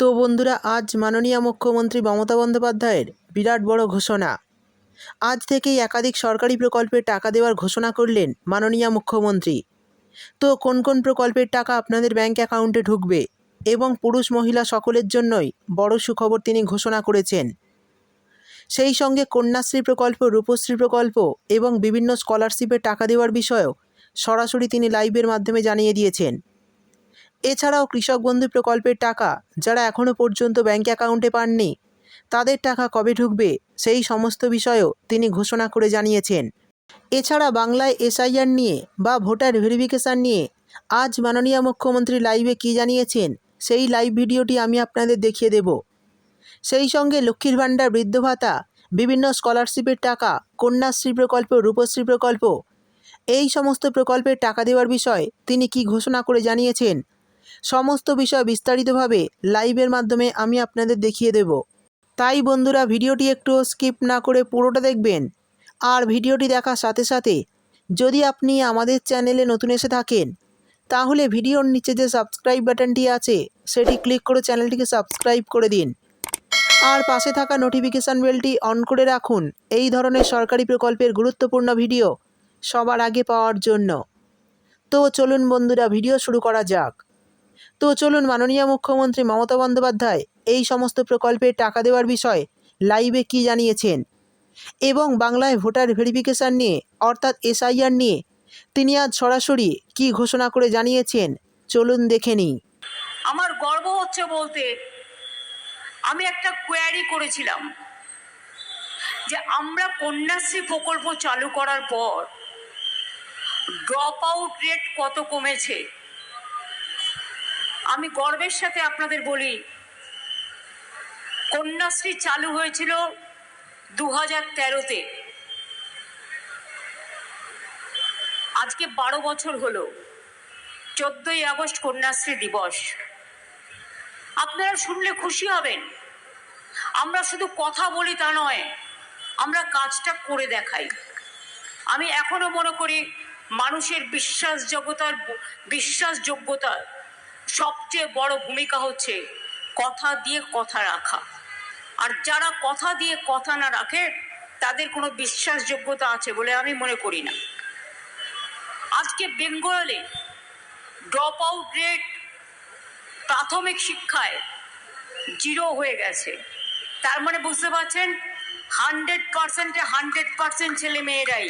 তো বন্ধুরা, আজ মাননীয় মুখ্যমন্ত্রী মমতা বন্দ্যোপাধ্যায়ের বিরাট বড় ঘোষণা। আজ থেকেই একাধিক সরকারি প্রকল্পের টাকা দেওয়ার ঘোষণা করলেন মাননীয় মুখ্যমন্ত্রী। তো কোন কোন প্রকল্পের টাকা আপনাদের ব্যাংক অ্যাকাউন্টে ঢুকবে এবং পুরুষ মহিলা সকলের জন্যই বড় সুখবর তিনি ঘোষণা করেছেন। সেই সঙ্গে কন্যাশ্রী প্রকল্প, রূপশ্রী প্রকল্প এবং বিভিন্ন স্কলারশিপের টাকা দেওয়ার বিষয়েও সরাসরি তিনি লাইভের মাধ্যমে জানিয়ে দিয়েছেন। এছাড়াও কৃষক বন্ধু প্রকল্পের টাকা, যারা এখনও পর্যন্ত ব্যাঙ্ক অ্যাকাউন্টে পাননি, তাদের টাকা কবে ঢুকবে, সেই সমস্ত বিষয়েও তিনি ঘোষণা করে জানিয়েছেন। এছাড়া বাংলায় এসআইআর নিয়ে বা ভোটার ভেরিফিকেশান নিয়ে আজ মাননীয় মুখ্যমন্ত্রী লাইভে কী জানিয়েছেন, সেই লাইভ ভিডিওটি আমি আপনাদের দেখিয়ে দেব। সেই সঙ্গে লক্ষ্মীর ভাণ্ডার, বৃদ্ধ ভাতা, বিভিন্ন স্কলারশিপের টাকা, কন্যাশ্রী প্রকল্প, রূপশ্রী প্রকল্প, এই সমস্ত প্রকল্পের টাকা দেওয়ার বিষয়ে তিনি কি ঘোষণা করে জানিয়েছেন সমস্ত বিষয় বিস্তারিতভাবে লাইভের মাধ্যমে আমি আপনাদের দেখিয়ে দেব। তাই বন্ধুরা, ভিডিওটি একটু স্কিপ না করে পুরোটা দেখবেন। আর ভিডিওটি দেখার সাথে সাথে যদি আপনি আমাদের চ্যানেলে নতুন এসে থাকেন, তাহলে ভিডিওর নিচে যে সাবস্ক্রাইব বাটনটি আছে, সেটি ক্লিক করে চ্যানেলটিকে সাবস্ক্রাইব করে দিন। আর পাশে থাকা নোটিফিকেশান বেলটি অন করে রাখুন। এই ধরনের সরকারি প্রকল্পের গুরুত্বপূর্ণ ভিডিও সবার আগে পাওয়ার জন্য। তো চলুন বন্ধুরা, ভিডিও শুরু করা যাক। তো চলুন মাননীয় মুখ্যমন্ত্রী মমতা বন্দ্যোপাধ্যায় এই সমস্ত প্রকল্পের টাকা দেওয়ার বিষয়ে লাইভে কী জানিয়েছেন? এবং বাংলায় ভোটার ভেরিফিকেশান নিয়ে, অর্থাৎ এসআইআর নিয়ে, তিনি আজ সরাসরি কী ঘোষণা করে জানিয়েছেন? চলুন দেখে নিই। আমার গর্ব হচ্ছে বলতে, আমি একটা কোয়ারি করেছিলাম যে আমরা কন্যাশ্রী প্রকল্প চালু করার পর ড্রপ আউট রেট কত কমেছে? আমি গর্বের সাথে আপনাদের বলি, কন্যাশ্রী চালু হয়েছিল দু হাজার তেরোতে। আজকে বারো বছর হলো, চোদ্দই আগস্ট কন্যাশ্রী দিবস। আপনারা শুনলে খুশি হবেন। আমরা শুধু কথা বলি তা নয়, আমরা কাজটা করে দেখাই। আমি এখনও মনে করি, মানুষের বিশ্বাসযোগ্যতার বিশ্বাসযোগ্যতার সবচেয়ে বড় ভূমিকা হচ্ছে কথা দিয়ে কথা রাখা। আর যারা কথা দিয়ে কথা না রাখে, তাদের কোনো বিশ্বাসযোগ্যতা আছে বলে আমি মনে করি না। আজকে বেঙ্গলে ড্রপ আউট রেট প্রাথমিক শিক্ষায় জিরো হয়ে গেছে। তার মানে বুঝতে পারছেন হান্ড্রেড পার্সেন্টে হান্ড্রেড পার্সেন্ট ছেলে মেয়েরাই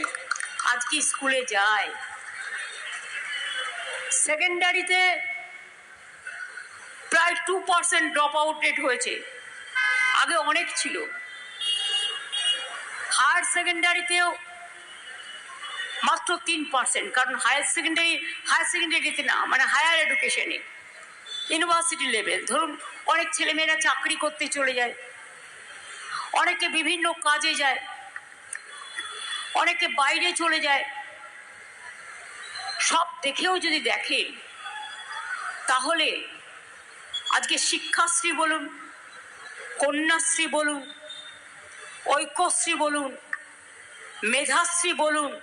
আজকে স্কুলে যায়। সেকেন্ডারিতে প্রায় two percent drop out rate হয়েছে। আগে অনেক ছিল। হায়ার সেকেন্ডারিতেও মাত্র তিন পার্সেন্ট কারণ হায়ার সেকেন্ডারি হায়ার সেকেন্ডারিতে না মানে হায়ার এডুকেশনে ইউনিভার্সিটি লেভেল ধরুন, অনেক ছেলেমেয়েরা চাকরি করতে চলে যায়। অনেকে বিভিন্ন কাজে যায়। অনেকে বাইরে চলে যায়। সব দেখেও যদি দেখেন তাহলে আজকে শিক্ষাশ্রী বলুন, কন্যাশ্রী বলুন, ঐক্যশ্রী বলুন, মেধাশ্রী বলুন,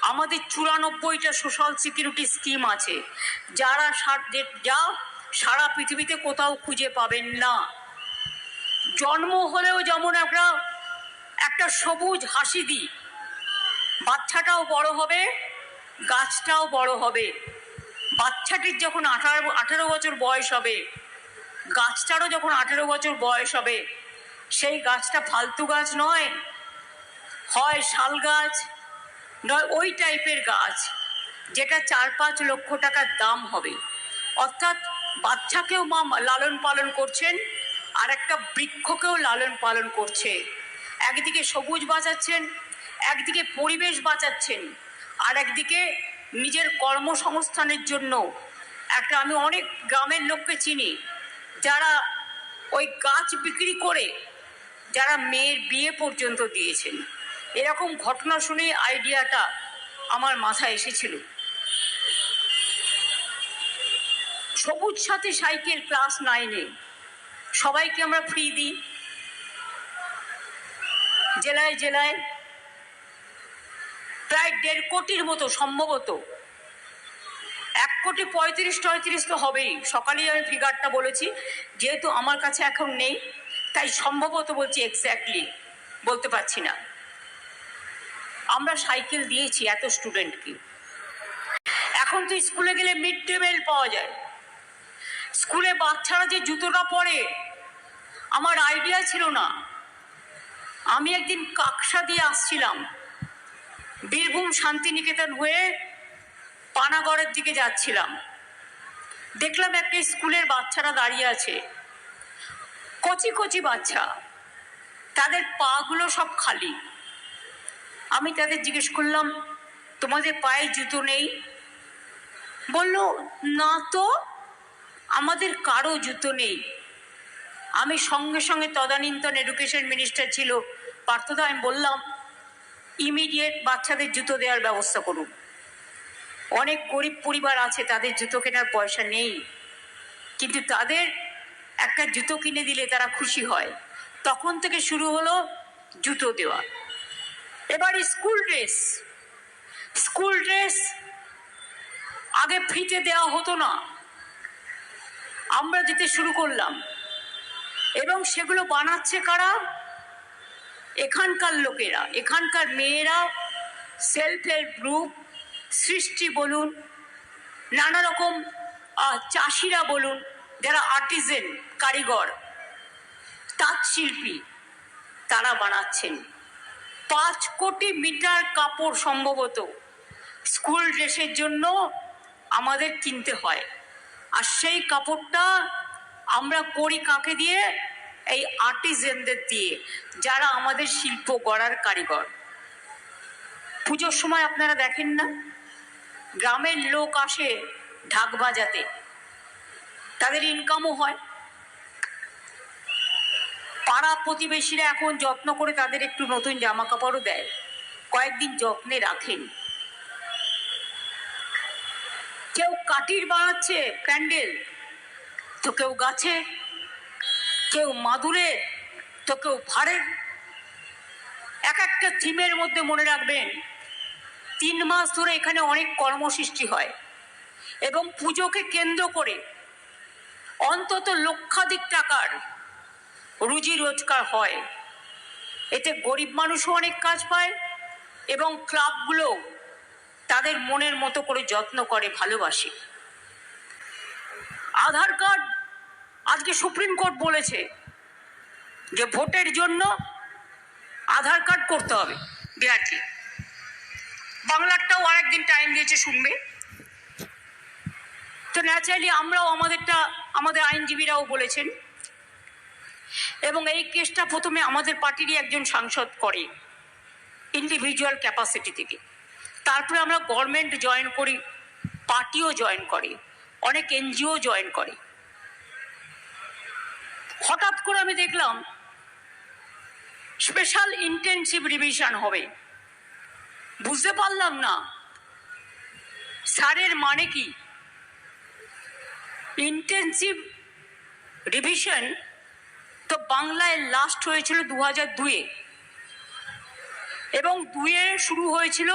আমাদের চুরানব্বইটা সোশ্যাল সিকিউরিটি স্কিম আছে। যারা যা সারা পৃথিবীতে কোথাও খুঁজে পাবেন না। জন্ম হলেও যেমন আমরা একটা সবুজ হাসি দিই। বাচ্চাটাও বড় হবে, গাছটাও বড় হবে। বাচ্চাটির যখন আঠারো আঠেরো বছর বয়স হবে, গাছটারও যখন আঠেরো বছর বয়স হবে, সেই গাছটা ফালতু গাছ নয়, হয় শাল গাছ, নয় ওই টাইপের গাছ, যেটা চার পাঁচ লক্ষ টাকার দাম হবে। অর্থাৎ বাচ্চাকেও মা লালন পালন করছেন, আর একটা বৃক্ষকেও লালন পালন করছে। একদিকে সবুজ বাঁচাচ্ছেন, একদিকে পরিবেশ বাঁচাচ্ছেন, আর একদিকে নিজের কর্মসংস্থানের জন্য একটা আমি অনেক গ্রামের লোককে চিনি, যারা ওই গাছ বিক্রি করে যারা মেয়ের বিয়ে পর্যন্ত দিয়েছেন। এরকম ঘটনা শুনে আইডিয়াটা আমার মাথায় এসেছিল। সবুজ সাথী সাইকেল ক্লাস নাইনে সবাইকে আমরা ফ্রি দিই। জেলায় জেলায় প্রায় দেড় কোটির মতো সম্ভবত। এক কোটি পঁয়ত্রিশ টয়ত্রিশ তো হবেই। সকালেই আমি ফিগারটা বলেছি। যেহেতু আমার কাছে এখন নেই, তাই সম্ভবত বলছি এক্স্যাক্টলি বলতে পারছি না। আমরা সাইকেল দিয়েছি এত স্টুডেন্টকে এখন তো স্কুলে গেলে মিড ডে মিল পাওয়া যায়। স্কুলে বাচ্চারা যে জুতোটা পরে, আমার আইডিয়া ছিল না। আমি একদিন কাকসা দিয়ে আসছিলাম। বীরভূম শান্তিনিকেতন হয়ে পানাগড়ের দিকে যাচ্ছিলাম। দেখলাম একটা স্কুলের বাচ্চারা দাঁড়িয়ে আছে। কচি কচি বাচ্চা। তাদের পাগুলো সব খালি। আমি তাদের জিজ্ঞেস করলাম, তোমাদের পায়ে জুতো নেই? বলল, না তো, আমাদের কারও জুতো নেই। আমি সঙ্গে সঙ্গে তদানীন্তন এডুকেশন মিনিস্টার ছিল, পার্থদা আমি বললাম ইমিডিয়েট বাচ্চাদের জুতো দেওয়ার ব্যবস্থা করুন। অনেক গরিব পরিবার আছে, তাদের জুতো কেনার পয়সা নেই। কিন্তু তাদের একটা জুতো কিনে দিলে তারা খুশি হয়। তখন থেকে শুরু হলো জুতো দেওয়া। এবার স্কুল ড্রেস। স্কুল ড্রেস আগে ফ্রিতে দেওয়া হতো না। আমরা দিতে শুরু করলাম। এবং সেগুলো বানাচ্ছে কারা? এখানকার লোকেরা, এখানকার মেয়েরা সেলফ হেল্প গ্রুপ সৃষ্টি বলুন, নানা রকম চাষিরা বলুন, যারা আর্টিজেন কারিগর, তাঁত শিল্পী, তারা বানাচ্ছেন। পাঁচ কোটি মিটার কাপড় সম্ভবত স্কুল ড্রেসের জন্য আমাদের কিনতে হয়। আর সেই কাপড়টা আমরা করি কাকে দিয়ে? এই আর্টিজেনদের দিয়ে যারা আমাদের শিল্প গড়ার কারিগর। পুজোর সময় আপনারা দেখেন না? গ্রামের লোক আসে ঢাক বাজাতে। তাদের ইনকামও হয়। পাড়া প্রতিবেশীরা এখন যত্ন করে তাদের একটু নতুন জামা কাপড়ও দেয়। কয়েকদিন যত্নে রাখেন। কেউ কাঠির বানাচ্ছে প্যান্ডেল, তো কেউ গাছে কেউ মাদুরে, তো কেউ ভাড়ের এক একটা থিমের মধ্যে মনে রাখবেন, তিন মাস ধরে এখানে অনেক কর্মসৃষ্টি হয় এবং পুজোকে কেন্দ্র করে অন্তত লক্ষাধিক টাকার রুজি রোজগার হয়। এতে গরিব মানুষও অনেক কাজ পায় এবং ক্লাবগুলো তাদের মনের মতো করে যত্ন করে, ভালোবাসে। আধার কার্ড আজকে সুপ্রিম কোর্ট বলেছে যে ভোটের জন্য আধার কার্ড করতে হবে বিহারকে বাংলারটাও আরেকদিন টাইম দিয়েছে শুনবে। তো ন্যাচারালি আমরাও আমাদেরটা, আমাদের আইনজীবীরাও বলেছেন। এবং এই কেসটা প্রথমে আমাদের পার্টিরই একজন সাংসদ করে ইন্ডিভিজুয়াল ক্যাপাসিটি থেকে। তারপরে আমরা গভর্নমেন্ট জয়েন করি, পার্টিও জয়েন করে, অনেক এনজিও জয়েন করে। হঠাৎ করে আমি দেখলাম স্পেশাল ইন্টেনসিভ রিভিশন হবে। বুঝতে পারলাম না। স্যারের মানে কি? ইন্টেনসিভ রিভিশন তো বাংলায় লাস্ট হয়েছিল দু হাজার দুয়ে এবং দুয়ে শুরু হয়েছিল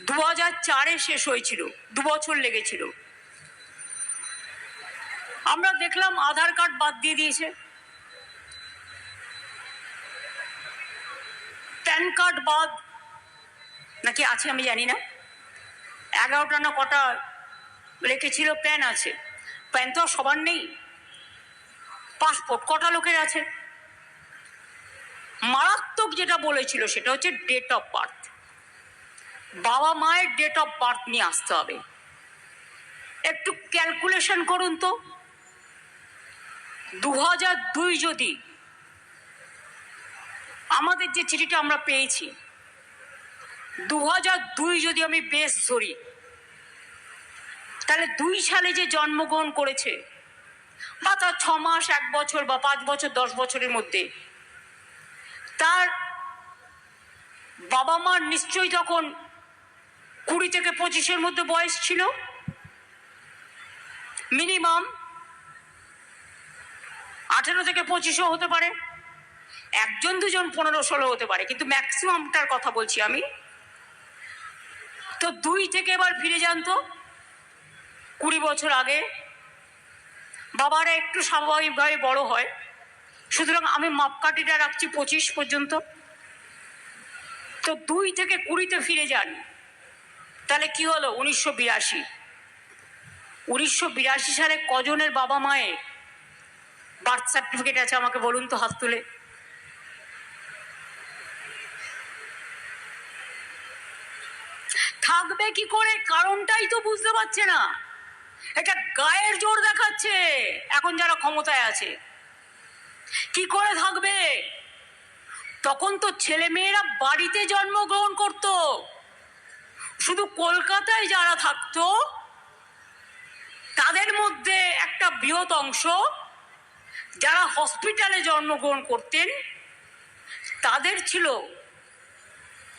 দু হাজার চারে শেষ হয়েছিল দু বছর লেগেছিল। আমরা দেখলাম আধার কার্ড বাদ দিয়ে দিয়েছে। প্যান কার্ড বাদ নাকি আছে আমি জানি না। এগারোটা না কটা রেখেছিল, প্যান আছে। প্যান তো সবার নেই। পাসপোর্ট কটা লোকের আছে? মারাত্মক যেটা বলেছিল সেটা হচ্ছে ডেট অফ বার্থ বাবা মায়ের ডেট অফ বার্থ নিয়ে আসতে হবে। একটু ক্যালকুলেশন করুন তো। দু দুই যদি আমাদের যে চিঠিটা আমরা পেয়েছি দু দুই যদি আমি বেশ ধরি, তাহলে দুই সালে যে জন্মগ্রহণ করেছে, বা তার ছ মাস, এক বছর বা পাঁচ বছর, দশ বছরের মধ্যে, তার বাবা মার নিশ্চয়ই তখন কুড়ি থেকে পঁচিশের মধ্যে বয়স ছিল। মিনিমাম আঠেরো থেকে পঁচিশও হতে পারে। একজন, দুজন, পনেরো, ষোলো হতে পারে। কিন্তু ম্যাক্সিমামটার কথা বলছি আমি। তো দুই থেকে এবার ফিরে যান তো। কুড়ি বছর আগে। বাবারা একটু স্বাভাবিকভাবে বড় হয়। সুতরাং আমি মাপকাঠিটা রাখছি পঁচিশ পর্যন্ত। তো দুই থেকে কুড়িতে ফিরে যান। তাহলে কি হলো? উনিশশো বিরাশি। উনিশশো বিরাশি সালে কজনের বাবা মায়ের বার্থ সার্টিফিকেট আছে, আমাকে বলুন তো হাত তুলে। থাকবে কি করে? কারণটাই তো বুঝতে পারছে না। এটা গায়ের জোর দেখাচ্ছে, এখন যারা ক্ষমতায় আছে। কি করে থাকবে? তখন তো ছেলে মেয়েরা বাড়িতে জন্মগ্রহণ করত। শুধু কলকাতায় যারা থাকতো, তাদের মধ্যে একটা বৃহৎ অংশ যারা হসপিটালে জন্মগ্রহণ করতেন, তাদের ছিল।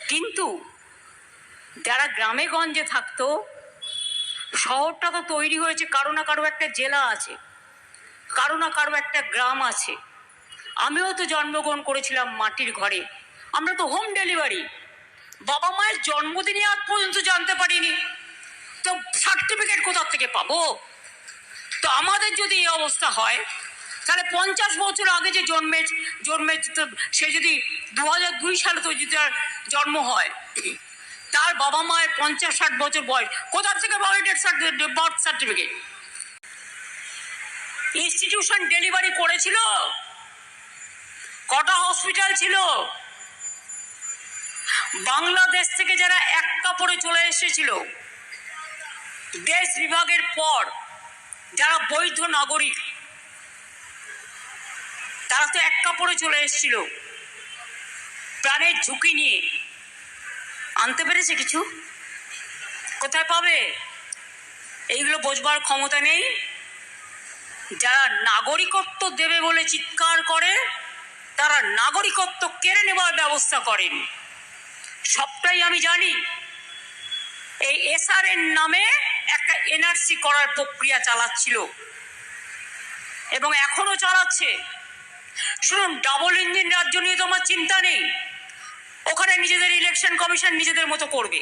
কিন্তু যারা গ্রামে গঞ্জে থাকতো, শহরটা তো তৈরি হয়েছে কারও না কারও একটা জেলা আছে, কারও না কারও একটা গ্রাম আছে। আমিও তো জন্মগ্রহণ করেছিলাম মাটির ঘরে। আমরা তো হোম ডেলিভারি বাবা মায়ের জন্মদিনে আজ পর্যন্ত জানতে পারিনি। তো সার্টিফিকেট কোথা থেকে পাবো? তো আমাদের যদি এই অবস্থা হয় তাহলে পঞ্চাশ বছর আগে যে জন্মে জন্মে সে যদি দু হাজার দুই সালে তো যদি তার জন্ম হয়, তার বাবা মায়ের পঞ্চাশ ষাট বছর বয়স কোথা থেকে পাবে death certificate birth certificate institution delivery করেছিল? কটা হসপিটাল ছিল? বাংলাদেশ থেকে যারা এক কাপড়ে চলে এসেছিল, দেশ বিভাগের পর যারা বৈধ নাগরিক তারা তো এক কাপড়ে চলে এসেছিল। প্রাণের ঝুঁকি নিয়ে। আনতে পেরেছে কিছু? কোথায় পাবে? এইগুলো বোঝবার ক্ষমতা নেই। যারা নাগরিকত্ব দেবে বলে চিৎকার করে, তারা নাগরিকত্ব কেড়ে নেবার ব্যবস্থা করেন। সবটাই আমি জানি। এই এসআর এর নামে একটা এনআরসি করার প্রক্রিয়া চালাচ্ছিল। এবং এখনও চালাচ্ছে। শুনুন ডাবল ইঞ্জিন রাজ্য নিয়ে তো আমার চিন্তা নেই। ওখানে নিজেদের ইলেকশন কমিশন নিজেদের মতো করবে।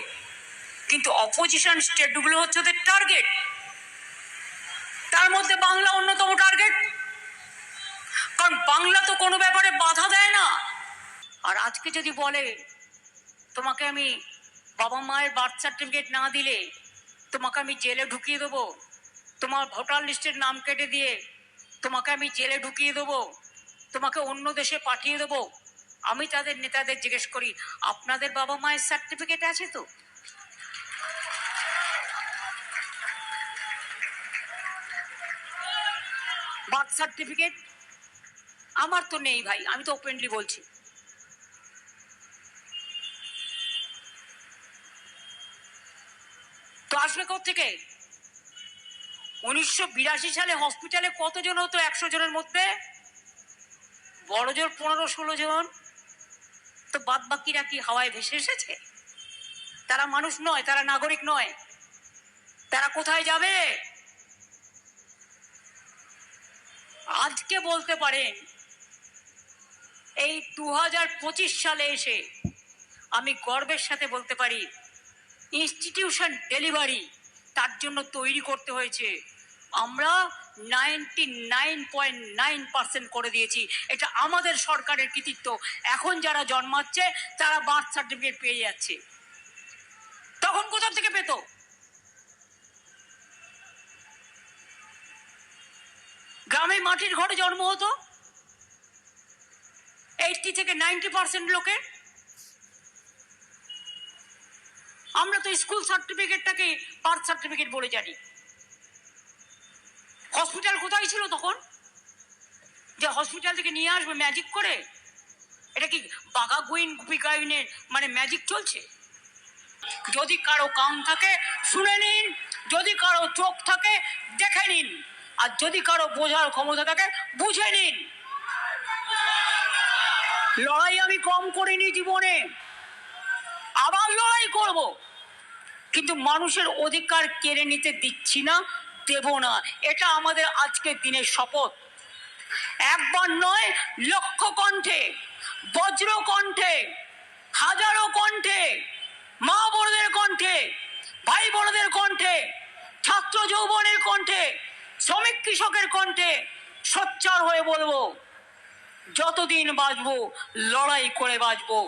কিন্তু অপোজিশন স্টেটগুলো হচ্ছে ওদের টার্গেট তার মধ্যে বাংলা অন্যতম টার্গেট কারণ বাংলা তো কোনো ব্যাপারে বাধা দেয় না। আর আজকে যদি বলে, তোমাকে আমি বাবা মায়ের বার্থ সার্টিফিকেট না দিলে, তোমাকে আমি জেলে ঢুকিয়ে দেবো, তোমার ভোটার লিস্টের নাম কেটে দিয়ে তোমাকে আমি জেলে ঢুকিয়ে দেবো তোমাকে অন্য দেশে পাঠিয়ে দেবো। আমি তাদের নেতাদের জিজ্ঞেস করি, আপনাদের বাবা মায়ের সার্টিফিকেট আছে তো? বার্থ সার্টিফিকেট আমার তো নেই ভাই, আমি তো ওপেনলি বলছি। তো আসবে থেকে উনিশশো বিরাশি সালে হসপিটালে কতজন হতো? একশো জনের মধ্যে? বড় জোর পনেরো ষোলো জন। তো বাদ বাকিরা কি হাওয়ায় ভেসে এসেছে? তারা মানুষ নয়, তারা নাগরিক নয়। তারা কোথায় যাবে? আজকে বলতে পারেন, এই দু পঁচিশ সালে এসে আমি গর্বের সাথে বলতে পারি ইনস্টিটিউশন ডেলিভারি তার জন্য তৈরি করতে হয়েছে। আমরা ninety nine point nine percent করে দিয়েছি। এটা আমাদের সরকারের কৃতিত্ব। এখন যারা জন্মাচ্ছে, তারা বার্থ সার্টিফিকেট পেয়ে যাচ্ছে। তখন কোথা থেকে পেত? গ্রামে মাটির ঘরে জন্ম হতো? এইটটি থেকে নাইনটি পার্সেন্ট লোকের? আমরা তো স্কুল সার্টিফিকেটটাকে বার্থ সার্টিফিকেট বলে জানি। হসপিটাল কোথায় ছিল তখন? যে হসপিটাল থেকে নিয়ে আসবে ম্যাজিক করে? এটা কি বাঘা গুইন গুপি গাইনের মানে ম্যাজিক চলছে? যদি কারও কান থাকে, শুনে নিন। যদি কারও চোখ থাকে, দেখে নিন। আর যদি কারও বোঝার ক্ষমতা থাকে, বুঝে নিন। লড়াই আমি কম করিনি জীবনে। আবার লড়াই করব। কিন্তু মানুষের অধিকার কেড়ে নিতে দিচ্ছি না। দেব না। এটা আমাদের আজকের দিনের শপথ। একবার নয় লক্ষ কণ্ঠে বজ্র কণ্ঠে হাজারো কণ্ঠে, মা বড়দের কণ্ঠে, ভাই বড়দের কণ্ঠে, ছাত্র যৌবনের কণ্ঠে, শ্রমিক কৃষকের কণ্ঠে সোচ্চার হয়ে বলব, যতদিন বাঁচবো, লড়াই করে বাঁচবো।